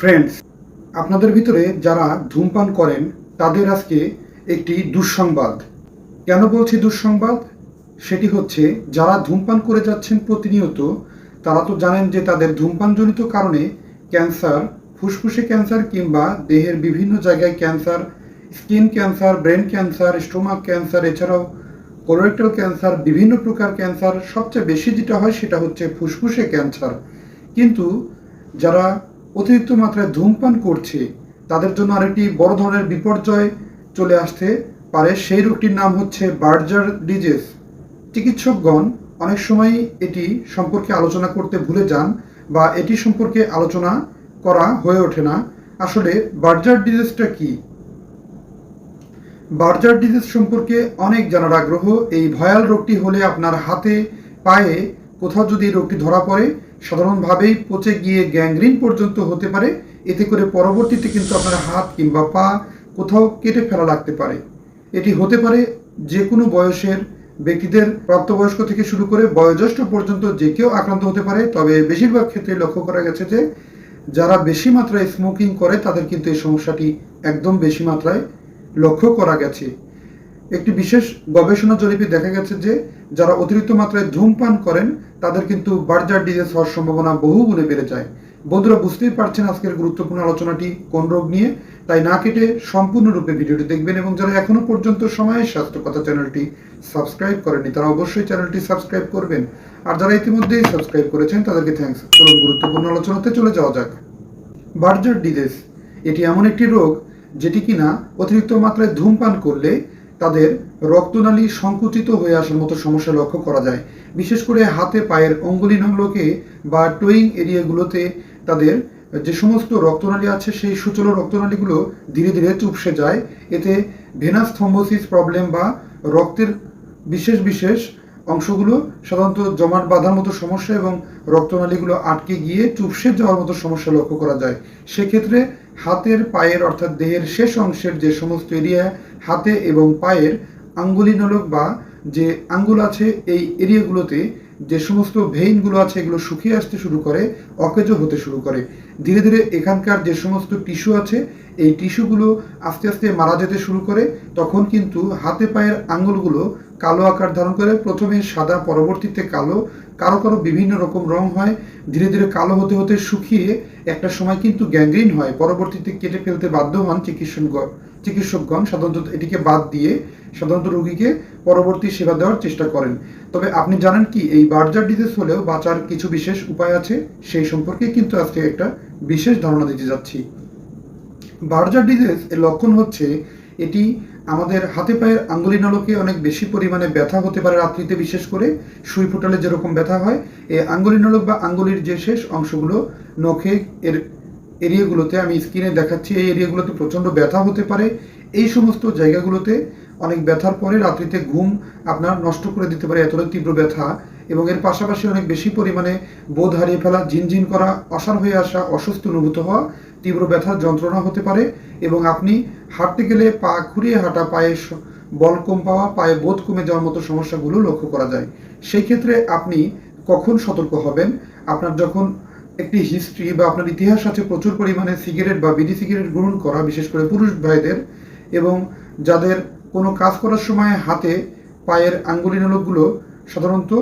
Friends আপনাদের ভিতরে যারা ধূমপান করেন, তাদের আজকে একটি দুঃসংবাদ। কেন বলছি দুঃসংবাদ? সেটি হচ্ছে, যারা ধূমপান করে যাচ্ছেন প্রতিনিয়ত, তারা তো জানেন যে তাদের ধূমপানজনিত কারণে ক্যান্সার, ফুসফুসে ক্যান্সার কিংবা দেহের বিভিন্ন জায়গায় cancer, skin cancer, brain cancer, stomach cancer, এছাড়াও কোলোরেক্টাল ক্যান্সার, বিভিন্ন প্রকার ক্যান্সার, সবচেয়ে বেশি যেটা হয় সেটা হচ্ছে ফুসফুসে ক্যান্সার। কিন্তু যারা অতিরিক্ত মাত্রায় ধূমপান করছে। তাদের জন্য আরেকটি বড় ধরনের বিপর্যয় চলে আসতে পারে। সেই রোগটির নাম হচ্ছে বার্জার ডিজিজ চিকিৎসকগণ অনেক সময় এটি সম্পর্কে আলোচনা করতে ভুলে যান বা এটি সম্পর্কে আলোচনা করা হয়ে ওঠে না। আসলে বার্জার ডিজিজটা কি? বার্জার ডিজিজ সম্পর্কে অনেক জানার আগ্রহ। এই ভয়াল রোগটি হলে আপনার হাতে, পায়ে কোথাও যদি এই রোগটি ধরা পড়ে, সাধারণভাবেই পচে গিয়ে গ্যাংগ্রিন পর্যন্ত হতে পারে। এতে করে পরবর্তীতে কিন্তু আপনার হাত কিংবা পা কোথাও কেটে ফেলা লাগতে পারে। এটি হতে পারে যে কোনো বয়সের ব্যক্তিদের প্রাপ্তবয়স্ক থেকে শুরু করে বয়োজ্যেষ্ঠ পর্যন্ত যে কেউ আক্রান্ত হতে পারে। তবে বেশিরভাগ ক্ষেত্রে লক্ষ্য করা গেছে যে, যারা বেশি মাত্রায় স্মোকিং করে তাদের কিন্তু এই সমস্যাটি একদম বেশি মাত্রায় লক্ষ্য করা গেছে। একটি বিশেষ গবেষণা জরিপে দেখা গেছে যে যারা অতিরিক্ত মাত্রায় ধূমপান করেন, তাদের কিন্তু বার্জার ডিজিজ হওয়ার সম্ভাবনা বহু গুণে বেড়ে যায়। বন্ধুরা, বুঝতেই পারছেন আজকের গুরুত্বপূর্ণ আলোচনাটি কোন রোগ নিয়ে। তাই না কেটে সম্পূর্ণরূপে ভিডিওটি দেখবেন এবং যারা এখনও পর্যন্ত সময়ে স্বাস্থ্য কথা চ্যানেলটি সাবস্ক্রাইব করেনি তারা অবশ্যই চ্যানেলটি সাবস্ক্রাইব করবেন। আর যারা ইতিমধ্যেই সাবস্ক্রাইব করেছেন, তাদেরকে থ্যাংকস চলুন গুরুত্বপূর্ণ আলোচনাতে চলে যাওয়া যাক। বার্জার ডিজিজ এটি এমন একটি রোগ যেটি কিনা অতিরিক্ত মাত্রায় ধূমপান করলে তাদের রক্তনালী সংকুচিত হয়ে আসার মতো সমস্যা লক্ষ্য করা যায়। বিশেষ করে হাতে, পায়ের অঙ্গুলি নংলোকে বা টোয়িং এরিয়াগুলোতে তাদের যে সমস্ত রক্তনালী আছে, সেই সূচল রক্তনালীগুলো ধীরে ধীরে চুপসে যায়। এতে ভেনাস থম্বোসিস প্রবলেম বা রক্তের বিশেষ বিশেষ অংশগুলো সাধারণত জমাট বাঁধার মতো সমস্যা এবং রক্তনালীগুলো আটকে গিয়ে চুপসে যাওয়ার মতো সমস্যা লক্ষ্য করা যায়। সেক্ষেত্রে হাতের, পায়ের অর্থাৎ দেহের শেষ অংশের যে সমস্ত এরিয়া, হাতে এবং পায়ের আঙ্গুলি নলক বা যে আঙ্গুল আছে, এই এরিয়াগুলোতে যে সমস্ত ভেইনগুলো আছে, এগুলো শুকিয়ে আসতে শুরু করে, অকেজো হতে শুরু করে। ধীরে ধীরে এখানকার যে সমস্ত টিস্যু আছে, এই টিস্যুগুলো আস্তে আস্তে মারা যেতে শুরু করে। তখন কিন্তু হাতে পায়ের আঙ্গুলগুলো কালো আকার ধারণ করে, প্রথমে সাদা, পরবর্তীতে কালো। কারও কারও বিভিন্ন রকম রং হয়। ধীরে ধীরে কালো হতে হতে শুকিয়ে একটা সময় কিন্তু গ্যাংগ্রিন হয়। পরবর্তীতে কেটে ফেলতে বাধ্য হন চিকিৎসকগণ চিকিৎসকগণ। সাধারণত এটিকে বাদ দিয়ে সাধারণত রোগীকে পরবর্তী সেবা দেওয়ার চেষ্টা করেন। তবে আপনি জানেন কি, এই বার্জার ডিজিজ হলেও বাঁচার কিছু বিশেষ উপায় আছে। সেই সম্পর্কে কিন্তু আজকে একটা বিশেষ ধারণা দিতে যাচ্ছি। বার্জার ডিজিজ এর লক্ষণ হচ্ছে এটি আমাদের হাতে পায়ের আঙ্গুলি নলকে অনেক বেশি পরিমাণে ব্যথা হতে পারে রাত্রিতে, বিশেষ করে সুই ফোটালে যেরকম ব্যথা হয়, এই আঙ্গুলি নলক বা আঙ্গুলির যে শেষ অংশগুলো নখে এর এরিয়াগুলোতে আমি স্ক্রিনে দেখাচ্ছি, এই এরিয়াগুলোতে প্রচণ্ড ব্যথা হতে পারে। এই সমস্ত জায়গাগুলোতে অনেক ব্যথার পরে রাত্রিতে ঘুম আপনার নষ্ট করে দিতে পারে এতটা তীব্র ব্যথা এবং এর পাশাপাশি অনেক বেশি পরিমাণে বোধ হারিয়ে ফেলা, ঝিনঝিন করা অসার হয়ে আসা, অসুস্থ অনুভূত হওয়া তীব্র ব্যথা যন্ত্রণা হতে পারে এবং আপনি হাঁটতে গেলে পা ঘুরিয়ে হাঁটা, পায়ে বল কম পাওয়া, পায়ে বোধ কমে যাওয়ার মতো সমস্যাগুলো লক্ষ্য করা যায়। সেই ক্ষেত্রে আপনি কখন সতর্ক হবেন? আপনার যখন একটি হিস্ট্রি বা আপনার ইতিহাস আছে, প্রচুর পরিমাণে সিগারেট বা বিড়ি সিগারেট গ্রহণ করা, বিশেষ করে পুরুষ ভাইদের এবং যাদের কোনো কাজ করার সময় হাতে পায়ের আঙ্গুলি নলকগুলো সাধারণত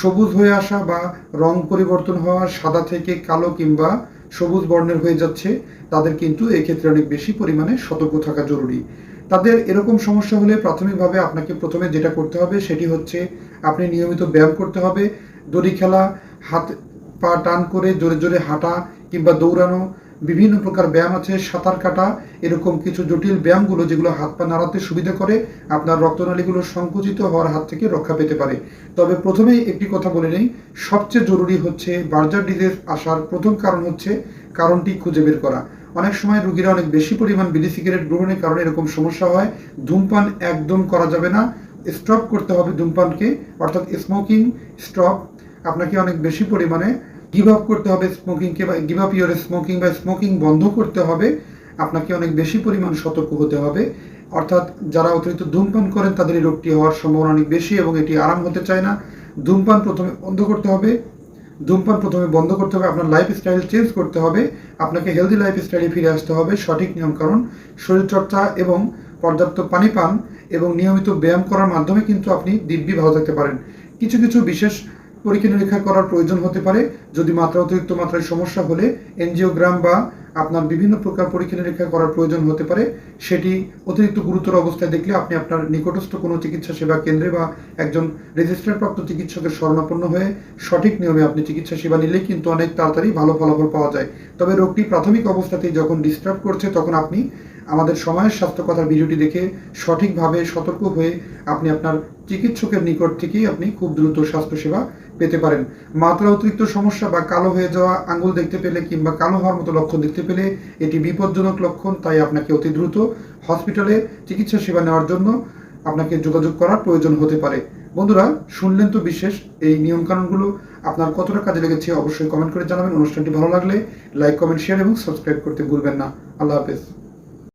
সবুজ হয়ে আসা বা রং পরিবর্তন হওয়া, সাদা থেকে কালো কিংবা সবুজ বর্ণের হয়ে যাচ্ছে, তাদের কিন্তু এক্ষেত্রে অনেক বেশি পরিমাণে সতর্ক থাকা জরুরি। তাদের এরকম সমস্যা হলে প্রাথমিকভাবে আপনাকে প্রথমে যেটা করতে হবে সেটি হচ্ছে আপনি নিয়মিত ব্যায়াম করতে হবে, দড়ি খেলা, হাত পা টান করে জোরে জোরে হাঁটা কিংবা দৌড়ানো বিভিন্ন প্রকার ব্যায়াম আছে, সাঁতার কাটা, এরকম কিছু জটিল ব্যায়ামগুলো যেগুলো হাত পা নাড়াতে সুবিধা করে আপনার রক্তনালীগুলো সংকুচিত হওয়ার হাত থেকে রক্ষা পেতে পারে। তবে প্রথমেই একটি কথা বলে নেই, সবচেয়ে জরুরি হচ্ছে বার্জার ডিজিজ আসার প্রথম কারণ হচ্ছে কারণটি খুঁজে বের করা। অনেক সময় রুগীরা অনেক বেশি পরিমাণ বিড়ি, সিগারেট গ্রহণের কারণে এরকম সমস্যা হয়, ধূমপান একদম করা যাবে না। স্টপ করতে হবে ধূমপানকে, অর্থাৎ স্মোকিং স্টপ। আপনাকে অনেক বেশি পরিমাণে গিভ আপ করতে হবে স্মোকিংকে বা গিভ আপ ইউর স্মোকিং বা স্মোকিং বন্ধ করতে হবে, আপনাকে অনেক বেশি পরিমাণ সতর্ক হতে হবে। অর্থাৎ যারা অতিরিক্ত ধূমপান করেন, তাদের এই রোগটি হওয়ার সম্ভাবনা অনেক বেশি এবং এটি আরাম হতে চায় না। ধূমপান প্রথমে বন্ধ করতে হবে। ধূমপান প্রথমে বন্ধ করতে হবে, আপনার লাইফ স্টাইল চেঞ্জ করতে হবে, আপনাকে হেলদি লাইফ স্টাইলে ফিরে আসতে হবে, সঠিক নিয়মকানুন শরীরচর্চা এবং পর্যাপ্ত পানি পান এবং নিয়মিত ব্যায়াম করার মাধ্যমে কিন্তু আপনি দিব্যি ভালো থাকতে পারেন। কিছু কিছু বিশেষ পরীক্ষা নিরীক্ষা করার প্রয়োজন হতে পারে। যদি মাত্রা অতিরিক্ত মাত্রায় সমস্যা হলে এনজিওগ্রাম বা আপনার বিভিন্ন প্রকার পরীক্ষা নিরীক্ষা করার প্রয়োজন হতে পারে। সেটি অতিরিক্ত গুরুতর অবস্থায় দেখলে আপনি আপনার নিকটস্থ কোনো চিকিৎসা সেবা কেন্দ্রে বা একজন রেজিস্ট্রারপ্রাপ্ত চিকিৎসকের শরণাপন্ন হয়ে সঠিক নিয়মে আপনি চিকিৎসা সেবা নিলে কিন্তু অনেক তাড়াতাড়ি ভালো ফলাফল পাওয়া যায়। তবে রোগটি প্রাথমিক অবস্থাতেই যখন ডিস্টার্ব করছে তখন আপনি আমাদের সময়ের স্বাস্থ্য কথার ভিডিওটি দেখে সঠিকভাবে সতর্ক হয়ে আপনি আপনার চিকিৎসকের নিকট থেকেই আপনি খুব দ্রুত স্বাস্থ্যসেবা পেতে পারেন। মাত্রা অতিরিক্ত সমস্যা বা কালো হয়ে যাওয়া আঙ্গুল দেখতে পেলে কিংবা কালো হওয়ার মতো লক্ষণ দেখতে পেলে এটি বিপজ্জনক লক্ষণ, তাই আপনাকে অতি দ্রুত হসপিটালে চিকিৎসা সেবা নেওয়ার জন্য আপনাকে যোগাযোগ করার প্রয়োজন হতে পারে। বন্ধুরা, শুনলেন তো বিশেষ এই নিয়মকানুনগুলো। আপনার কতটা কাজে লেগেছে অবশ্যই কমেন্ট করে জানাবেন। অনুষ্ঠানটি ভালো লাগলে লাইক, কমেন্ট, শেয়ার এবং সাবস্ক্রাইব করতে ভুলবেন না। আল্লাহ হাফেজ।